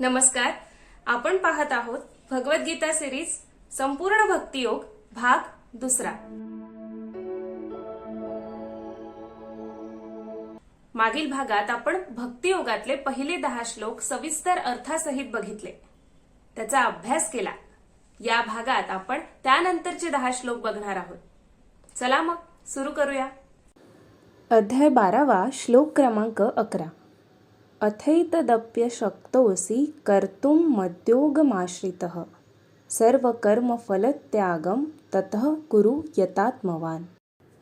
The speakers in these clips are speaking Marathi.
नमस्कार. आपण पाहत आहोत भगवद्गीता सिरीज संपूर्ण भक्तियोग भाग दुसरा. मागील भागात आपण भक्तियोगातले पहिले दहा श्लोक सविस्तर अर्थासहित बघितले. त्याचा अभ्यास केला. या भागात आपण त्यानंतरचे दहा श्लोक बघणार आहोत. चला मग सुरू करूया. अध्याय बारावा श्लोक क्रमांक अकरा. अथैतदप्यशक्तोऽसि कर्तुं मद्योगमाश्रितः। सर्वकर्मफलत्यागं ततः कुरु यतात्मवान।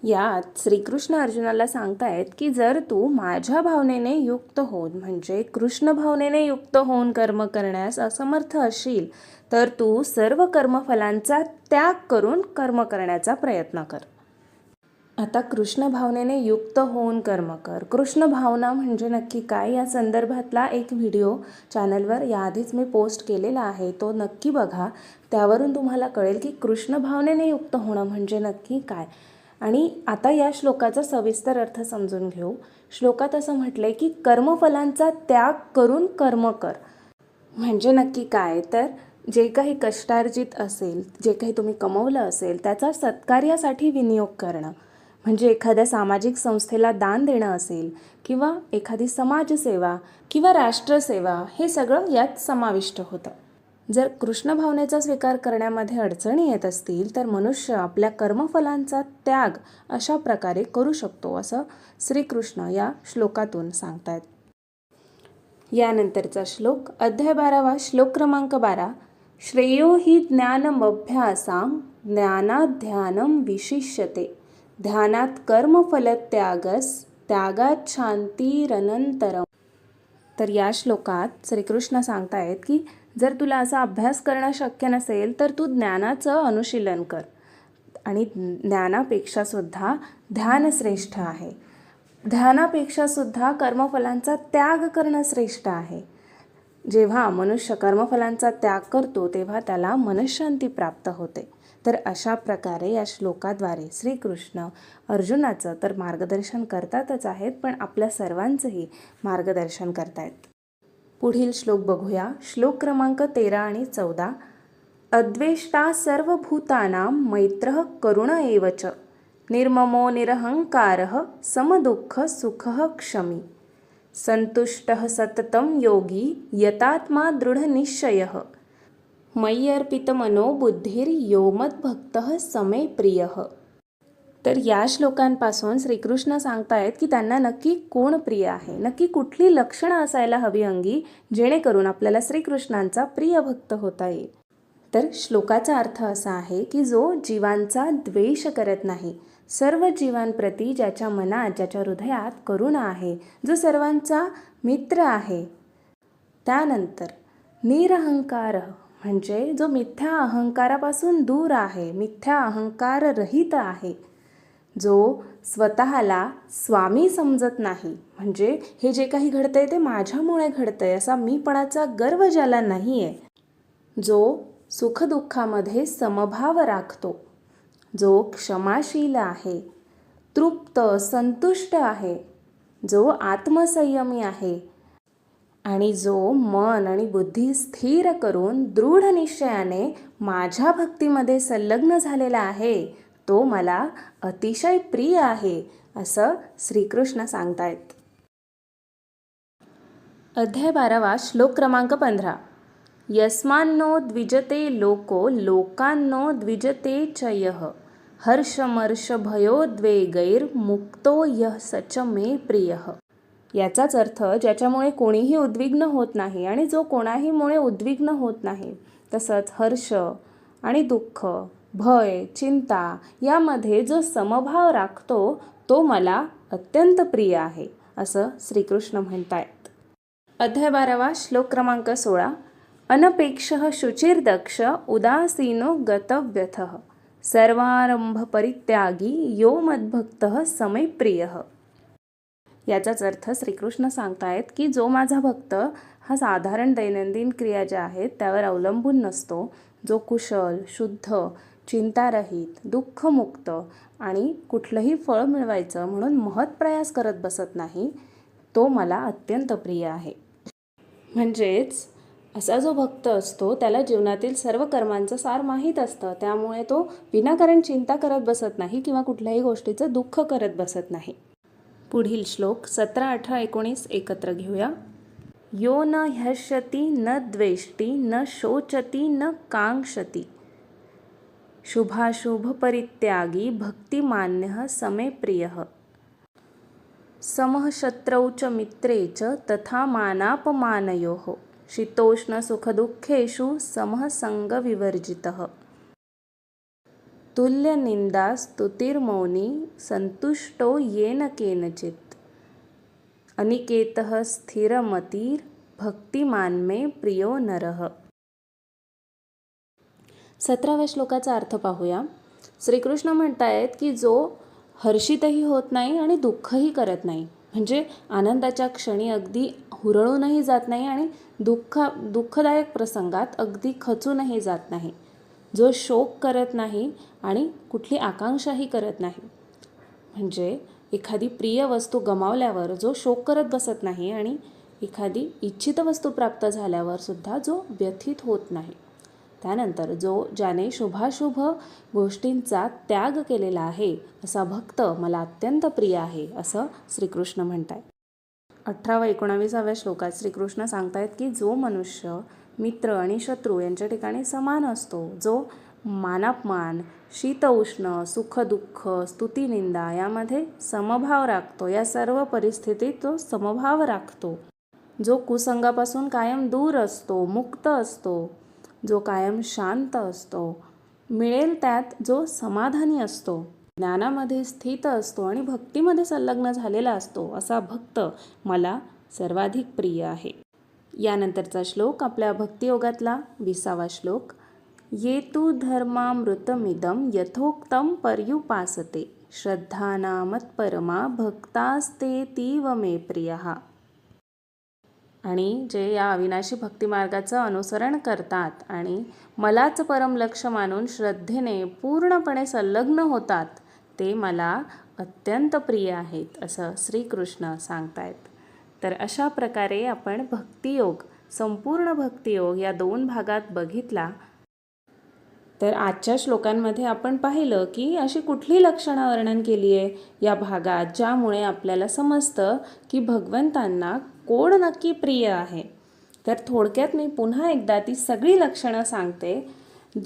यात श्रीकृष्ण अर्जुनाला सांगतायत की जर तू माझ्या भावनेने युक्त होऊन म्हणजे कृष्ण भावनेने युक्त होऊन कर्म करण्यास असमर्थ असशील तर तू सर्व कर्मफलांचा त्याग करून कर्म करण्याचा प्रयत्न कर. आता कृष्ण भावनेने युक्त होऊन कर्म कर. कृष्ण भावना म्हणजे नक्की काय? या संदर्भातला एक व्हिडिओ चॅनलवर याआधीच मी पोस्ट केलेला आहे. तो नक्की बघा. त्यावरून तुम्हाला कळेल की कृष्ण भावनेने युक्त होणं म्हणजे नक्की काय? आणि आता या श्लोकाचा सविस्तर अर्थ समजून घेऊ. श्लोकात असं म्हटलंय की कर्मफलांचा त्याग करून कर्म कर. म्हणजे नक्की काय? तर जे काही कष्टार्जित असेल जे काही तुम्ही कमवलं असेल त्याचा सत्कार्यासाठी विनियोग करणं. म्हणजे एखाद्या सामाजिक संस्थेला दान देणं असेल किंवा एखादी समाजसेवा किंवा राष्ट्रसेवा हे सगळं यात समाविष्ट होतं. जर कृष्ण भावनेचा स्वीकार करण्यामध्ये अडचणी येत असतील तर मनुष्य आपल्या कर्मफलांचा त्याग अशा प्रकारे करू शकतो असं श्रीकृष्ण या श्लोकातून सांगतायत. यानंतरचा श्लोक अध्याय बारावा श्लोक क्रमांक बारा. श्रेयो ही ज्ञानमभ्यासां ज्ञानाध्यानं विशिष्यते. ध्यानात कर्मफलत्यागस त्यागात शांतीरनंतरम तर या श्लोकात श्रीकृष्ण सांगतायत की जर तुला असा अभ्यास करणं शक्य नसेल तर तू ज्ञानाचं अनुशीलन कर. आणि ज्ञानापेक्षा सुद्धा ध्यान श्रेष्ठ आहे. ध्यानापेक्षा सुद्धा कर्मफलांचा त्याग करणं श्रेष्ठ आहे. जेव्हा मनुष्य कर्मफलांचा त्याग करतो तेव्हा त्याला मनशांती प्राप्त होते. तर अशा प्रकारे या श्लोकाद्वारे श्रीकृष्ण अर्जुनाचं तर मार्गदर्शन करतातच आहेत पण आपल्या सर्वांचंही मार्गदर्शन करतायत. पुढील श्लोक बघूया. श्लोक क्रमांक तेरा आणि चौदा. अद्वेष्टा सर्वभूतानां मैत्रः करुण एव च. निर्ममो निरहंकारः समदुःख सुखः क्षमी. संतुष्टः सततं योगी यतात्मा दृढनिश्चयः। मय्यर्पितमनो बुद्धिर योमद्भक्तः समे प्रियः. तर या श्लोकांपासून श्रीकृष्ण सांगतायत की त्यांना नक्की कोण प्रिय आहे? नक्की कुठली लक्षणं असायला हवी अंगी जेणेकरून आपल्याला श्रीकृष्णांचा प्रिय भक्त होता येईल. तर श्लोकाचा अर्थ असा आहे की जो जीवांचा द्वेष करत नाही सर्व जीवांप्रती ज्याच्या मनात ज्याच्या हृदयात करुणा आहे जो सर्वांचा मित्र आहे त्यानंतर निरहंकार म्हणजे जो मिथ्या अहंकारापासून दूर आहे मिथ्या अहंकार रहित आहे जो स्वतःला स्वामी समजत नाही. म्हणजे हे जे काही घडतंय ते माझ्यामुळे घडतंय असा मीपणाचा गर्व ज्याला नाही आहे जो सुखदुःखामध्ये समभाव राखतो जो क्षमाशील आहे तृप्त संतुष्ट आहे जो आत्मसंयमी आहे आणि जो मन आणि बुद्धी स्थिर करून दृढ निश्चयाने माझ्या भक्तीमध्ये संलग्न झालेला आहे तो मला अतिशय प्रिय आहे असं श्रीकृष्ण सांगतायत. अध्याय बारावा श्लोक क्रमांक पंधरा. यस्मान्नो द्विजते लोको लोकांनो द्विजते च यः। मुक्तो यः सच मे प्रियः। याचाच अर्थ ज्याच्यामुळे कोणीही उद्विग्न होत नाही आणि जो कोणाहीमुळे उद्विग्न होत नाही तसंच हर्ष आणि दुःख भय चिंता यामध्ये जो समभाव राखतो तो मला अत्यंत प्रिय आहे असं श्रीकृष्ण म्हणतायत. अध्याय बारावा श्लोक क्रमांक सोळा. अनपेक्ष शुचिर्दक्ष उदासीनो गतव्यथ. सर्वारंभ परित्यागी यो मद्भक्त समे प्रिय. याचाच अर्थ श्रीकृष्ण सांगतायत की जो माझा भक्त हा साधारण दैनंदिन क्रिया ज्या आहेत त्यावर अवलंबून नसतो. जो कुशल शुद्ध चिंतारहित दुःखमुक्त आणि कुठलंही फळ मिळवायचं म्हणून महत्प्रयास करत बसत नाही तो मला अत्यंत प्रिय आहे. म्हणजेच असा जो भक्त असतो त्याला जीवनातील सर्व कर्मांचं सार माहीत असतं. त्यामुळे तो विनाकारण चिंता करत बसत नाही किंवा कुठल्याही गोष्टीचं दुःख करत बसत नाही. पुढील श्लोक सतरा अठरा एकोणीस एकत्र घेऊया. यो न ह्यष्यति न द्वेष्टी न शोचती न कांक्षती शुभाशुभ परित्यागी भक्तिमान्य समे प्रिय। समःशत्रौ च मित्रे च तथा मानापमानयोः। शीतोष्णसुखदुःखेषु समः सङ्गविवर्जितः। तुल्यनिन्दा स्तुतिर्मौनी सन्तुष्टो येन केनचित्। अनिकेतः स्थिरमतीर्भक्तिमान्मे प्रियो नरः। सतराव्या श्लोकाचा अर्थ पाहूया. श्रीकृष्ण म्हणतायत की जो हर्षितही होत नाही आणि दुःखही करत नाही म्हणजे आनंदाच्या क्षणी अगदी हुरळूनही जात नाही आणि दुःख दुःखदायक प्रसंगात अगदी खचूनही जात नाही. जो शोक करत नाही आणि कुठली आकांक्षाही करत नाही. म्हणजे एखादी प्रिय वस्तू गमावल्यावर जो शोक करत बसत नाही आणि एखादी इच्छित वस्तू प्राप्त झाल्यावर सुद्धा जो व्यथित होत नाही. त्यानंतर जो ज्याने शुभाशुभ गोष्टींचा त्याग केलेला आहे असा भक्त मला अत्यंत प्रिय आहे असं श्रीकृष्ण म्हणत आहे अठराव्या एकोणावीसाव्या श्लोकात श्रीकृष्ण सांगतायत की जो मनुष्य मित्र आणि शत्रू यांच्या ठिकाणी समान असतो. जो मानापमान शीत उष्ण सुख स्तुतिनिंदा यामध्ये समभाव राखतो. या सर्व परिस्थितीत तो समभाव राखतो. जो कुसंगापासून कायम दूर असतो मुक्त असतो जो कायम शांत असतो मिळेल त्यात जो समाधानी असतो. ज्ञानामध्ये स्थित असतो आणि भक्तीमध्ये संलग्न झालेला असतो असा भक्त मला सर्वाधिक प्रिय आहे. यानंतरचा श्लोक आपल्या भक्तियोगातला विसावा श्लोक. ये तू धर्मामृतमिदं यथोक्तं पर्युपासते. श्रद्धानामत्परमा भक्तास्ते तीव मे प्रियः. आणि जे या अविनाशी भक्तिमार्गाचं अनुसरण करतात आणि मलाच परम लक्ष मानून श्रद्धेने पूर्णपणे संलग्न होतात ते मला अत्यंत प्रिय आहेत असं श्रीकृष्ण सांगतायत. तर अशा प्रकारे आपण भक्तियोग संपूर्ण भक्तियोग या दोन भागात बघितला. तर आजच्या श्लोकांमध्ये आपण पाहिलं की अशी कुठली लक्षणं वर्णन केली आहे या भागात ज्यामुळे आपल्याला समजतं की भगवंतांना कोण नक्की प्रिय आहे. तर थोडक्यात मी पुन्हा एकदा ती सगळी लक्षणं सांगते.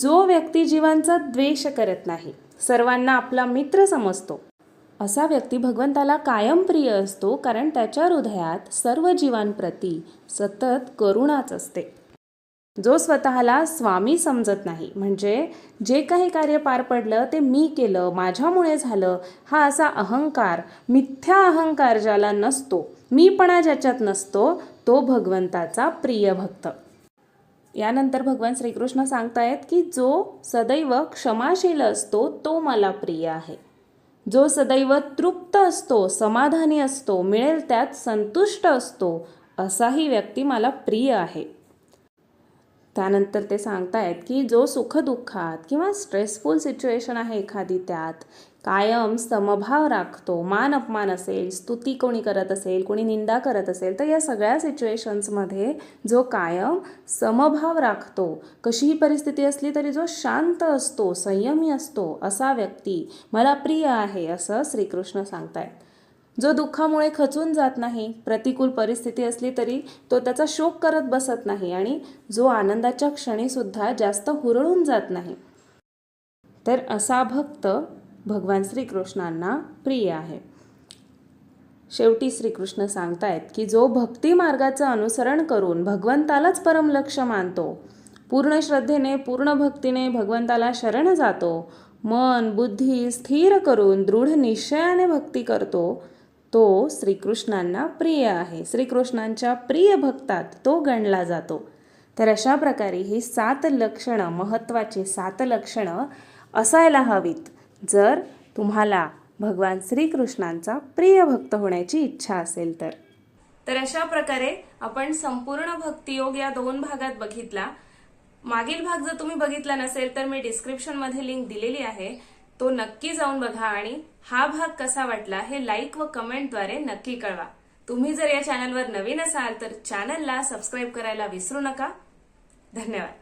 जो व्यक्ती जीवांचा द्वेष करत नाही सर्वांना आपला मित्र समजतो. असा व्यक्ती भगवंताला कायम प्रिय असतो कारण त्याच्या हृदयात सर्व जीवांप्रती सतत करुणाच असते. जो स्वतःला स्वामी समजत नाही म्हणजे जे काही कार्य पार पडलं ते मी केलं माझ्यामुळे झालं हा असा अहंकार मिथ्या अहंकार ज्याला नसतो मीपणा ज्याच्यात नसतो तो भगवंताचा प्रिय भक्त. यानंतर भगवान श्रीकृष्ण सांगतायत की जो सदैव क्षमाशील असतो तो मला प्रिय आहे. जो सदैव तृप्त असतो समाधानी असतो मिळेल त्यात संतुष्ट असतो असाही व्यक्ती मला प्रिय आहे. त्यानंतर ते सांगतायत की जो सुखदुःखात किंवा स्ट्रेसफुल सिच्युएशन आहे एखादी त्यात कायम समभाव राखतो. मान अपमान असेल स्तुती कोणी करत असेल कोणी निंदा करत असेल तर या सगळ्या सिच्युएशन्समध्ये जो कायम समभाव राखतो कशीही परिस्थिती असली तरी जो शांत असतो संयमी असतो असा व्यक्ती मला प्रिय आहे असं श्रीकृष्ण सांगतायत. जो दुःखामुळे खचून जात नाही प्रतिकूल परिस्थिती असली तरी तो त्याचा शोक करत बसत नाही आणि जो आनंदाच्या क्षणीसुद्धा जास्त हुरळून जात नाही. तर असा भक्त भगवान श्रीकृष्णांना प्रिय आहे. शेवटी श्रीकृष्ण सांगतायत की जो भक्ती मार्गाचं अनुसरण करून भगवंतालाच परमलक्ष मानतो पूर्ण श्रद्धेने पूर्ण भक्तीने भगवंताला शरण जातो मन बुद्धी स्थिर करून दृढ निश्चयाने भक्ती करतो तो श्रीकृष्णांना प्रिय आहे. श्रीकृष्णांच्या प्रिय भक्तात तो गणला जातो. तर अशा प्रकारे ही सात लक्षणं महत्त्वाची सात लक्षणं असायला हवीत. जर तुम्हाला भगवान श्रीकृष्णांचा प्रिय भक्त होण्याची इच्छा असेल तर. तर अशा प्रकारे आपण संपूर्ण भक्तियोग या दोन भागात बघितला. मागील भाग जर तुम्ही बघितला नसेल तर मी डिस्क्रिप्शनमध्ये लिंक दिलेली आहे. तो नक्की जाऊन बघा आणि हा भाग कसा वाटला हे लाईक व कमेंटद्वारे नक्की कळवा. तुम्ही जर या चॅनलवर नवीन असाल तर चॅनलला सबस्क्राईब करायला विसरू नका. धन्यवाद.